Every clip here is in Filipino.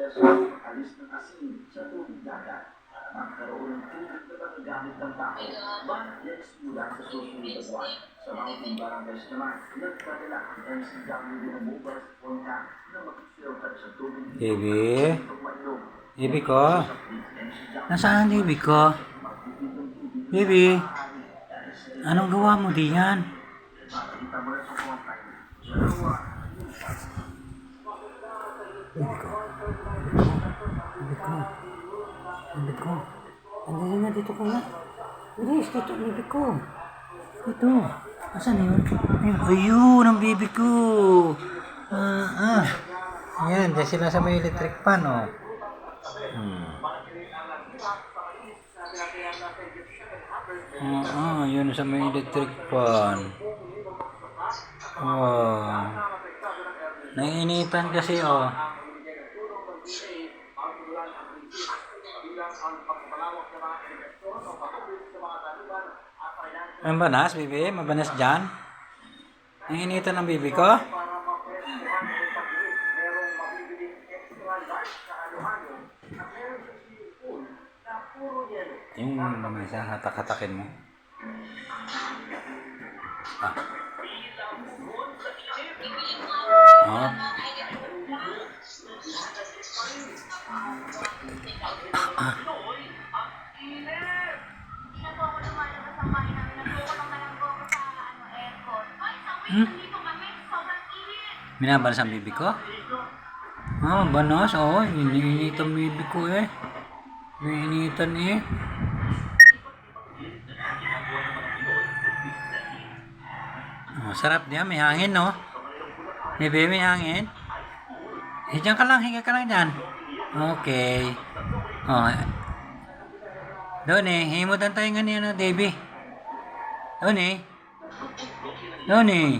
proseso alis ng asin sa tubig dagat para magkaroon ng tubig na magagamit ng tao. Banalis mula sa susunod na buwan. Sa Mountain Barangays naman, nagpadala ang NCW ng mobile sponta na mag-filter sa tubig. Baby? Pagmainom. Baby ko? Nasaan ang baby ko? Baby? Anong gawa mo diyan? Makikita mo na sa Baby ko. Baby ko. Baby ko. Andito na dito ko na. Bilis, dito baby ko. Dito. Asan yun? Ayun, ayun ang baby ko. Ah, ah. Ayan, dyan sila sa may electric pan, oh. Hmm. Oo, yun sa may electric pan. Wow. Nainitan kasi, oh. Mabanas, bibi? Mabanas dyan? Ang bibi ko? Yung mamaya, hatak-hatakin mo. Ah. Hmm? Minabanas ang bibi ko? Ah, banas. Oo, oh, iniinit ang bibi ko eh. Iniinitan eh. Oh, sarap niya. May hangin, no? Bebe, may hangin. Eh, dyan ka lang. Hinga ka lang dyan. Okay. Oh. Doon eh. Himutan tayo nga niya na, Debbie. Doon eh. Doon eh.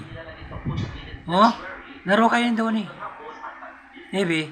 Oh, laro kayo doon eh. Debbie.